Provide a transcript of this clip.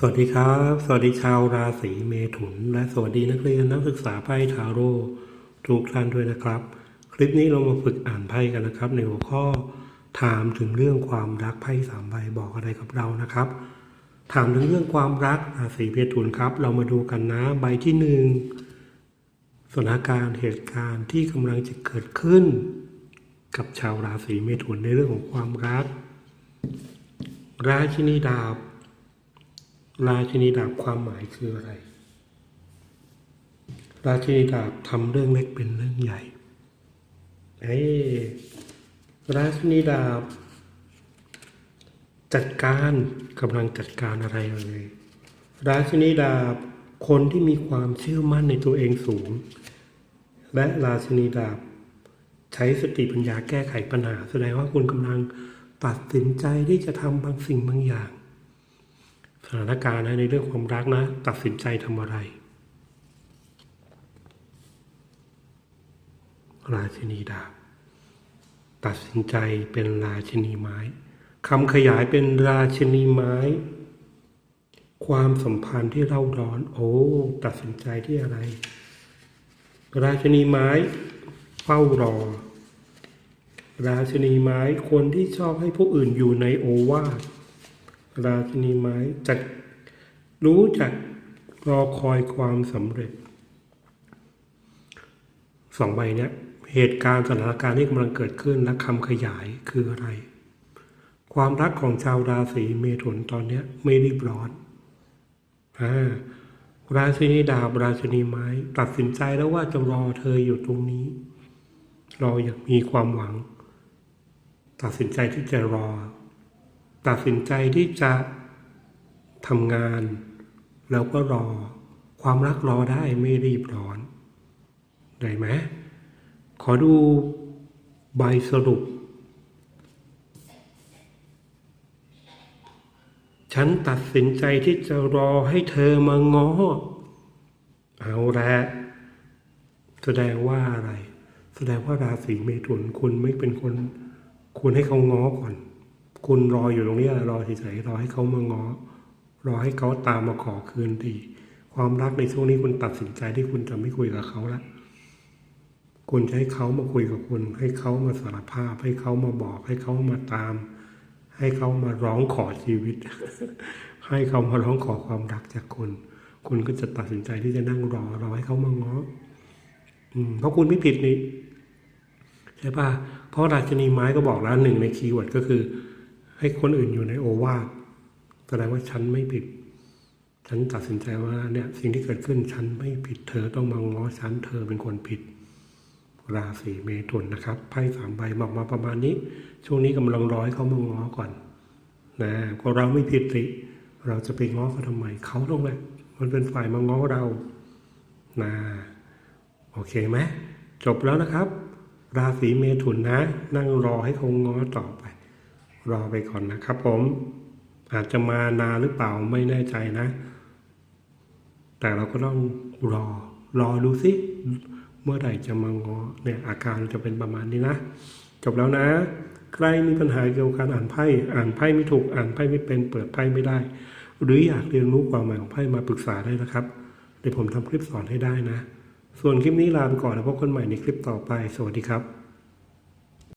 สวัสดีครับ สวัสดีชาวราศีเมถุน และสวัสดีนักเรียนนักศึกษาไพ่ทาโร่ทุกท่านด้วยนะครับ คลิปนี้เรามาฝึกอ่านไพ่กันนะครับ ในหัวข้อถามถึงเรื่องความรักไพ่สามใบบอกอะไรกับเรานะครับ ถามถึงเรื่องความรักราศีเมถุนครับ เรามาดูกันนะใบที่หนึ่งสถานการณ์เหตุการณ์ที่กำลังจะเกิดขึ้น กับชาวราศีเมถุนในเรื่องของความรัก ราชินีดาบ ราชินีดาบความหมายคืออะไร ราชินีดาบทำเรื่องเล็กเป็นเรื่องใหญ่เอ้ราชินีดาบ จัดการกำลังจัดการอะไรเลยราชินีดาบคนที่มีความเชื่อมั่นในตัวเองสูง และราชินีดาบ ใช้สติปัญญาแก้ไขปัญหา แสดงว่าคุณกำลังตัดสินใจที่จะทำบางสิ่งบางอย่าง สถานการณ์นะในเรื่องความรักนะ ตัดสินใจทำอะไร ราชินีดาบตัดสินใจเป็นราชินีไม้คำขยายเป็นราชินีไม้ ความสัมพันธ์ที่เล่าร้อน โอ้ ตัดสินใจที่อะไร ราชินีไม้เฝ้ารอ ราชินีไม้คนที่ชอบให้ผู้อื่นอยู่ในโอวาท ราชินีไม้จะรู้จักรอคอยความสำเร็จสองใบเนี้ยเหตุการณ์สถานการณ์ที่กำลังเกิดขึ้นและคำขยายคืออะไร ความรักของชาวราศีเมถุนตอนเนี้ยไม่รีบร้อนอ่าราชินีดาบราชินีไม้ ตัดสินใจแล้วว่าจะรอเธออยู่ตรงนี้ รออย่างมีความหวัง ตัดสินใจที่จะรอ ตัดสินใจที่จะทำงานแล้วก็รอ ความรักรอได้ไม่รีบร้อน ได้ไหมขอดูใบสรุป ฉันตัดสินใจที่จะรอให้เธอมาง้อ เอาละแสดงว่าอะไร แสดงว่าราศีเมถุนคุณไม่เป็นคนคุณให้เขาง้อก่อน คุณรออยู่ตรงนี้รอเฉยๆรอให้เขามาง้อรอให้เขาตามมาขอคืนดี ความรักในช่วงนี้คุณตัดสินใจที่คุณจะไม่คุยกับเขาละคุณจะให้เขามาคุยกับคุณ ให้เขามาสารภาพ ให้เขามาบอก ให้เขามาตาม ให้เขามาร้องขอชีวิต ให้เขามาร้องขอความรักจากคุณ คุณก็จะตัดสินใจที่จะนั่งรอรอให้เขามาง้ออืมเพราะคุณไม่ผิดนี่ใช่ปะเพราะราชินีไม้ก็บอกแล้วหนึ่งในคีย์เวิร์ดก็คือ ให้คนอื่นอยู่ในโอวาทแสดงว่าฉันไม่ผิด ฉันตัดสินใจว่าเนี่ยสิ่งที่เกิดขึ้นฉันไม่ผิดเธอต้องมาง้อฉันเธอเป็นคนผิด ราศีเมถุนนะครับไพ่สามใบบอกมาประมาณนี้ ช่วงนี้กำลังร้อให้เขามาง้อก่อนนะก็เราไม่ผิดสิเราจะไปง้อเขาทำไมเขาต้องแหละมันเป็นฝ่ายมาง้อเรานะโอเคไหมจบแล้วนะครับ ราศีเมถุนนะ นั่งรอให้เขาง้อต่อไป รอไปก่อนนะครับผม อาจจะมานานหรือเปล่าไม่แน่ใจนะ แต่เราก็ต้องรอ รอดูสิเมื่อไหร่จะมางอเนี่ยอาการจะเป็นประมาณนี้นะ จบแล้วนะ ใครมีปัญหาเกี่ยวกับการอ่านไพ่อ่านไพ่ไม่ถูกอ่านไพ่ไม่เป็นเปิดไพ่ไม่ได้ หรืออยากเรียนรู้ความหมายของไพ่มาปรึกษาได้นะครับเดี๋ยวผมทำคลิปสอนให้ได้นะ ส่วนคลิปนี้ลาไปก่อนแล้วพบกันใหม่ในคลิปต่อไป สวัสดีครับ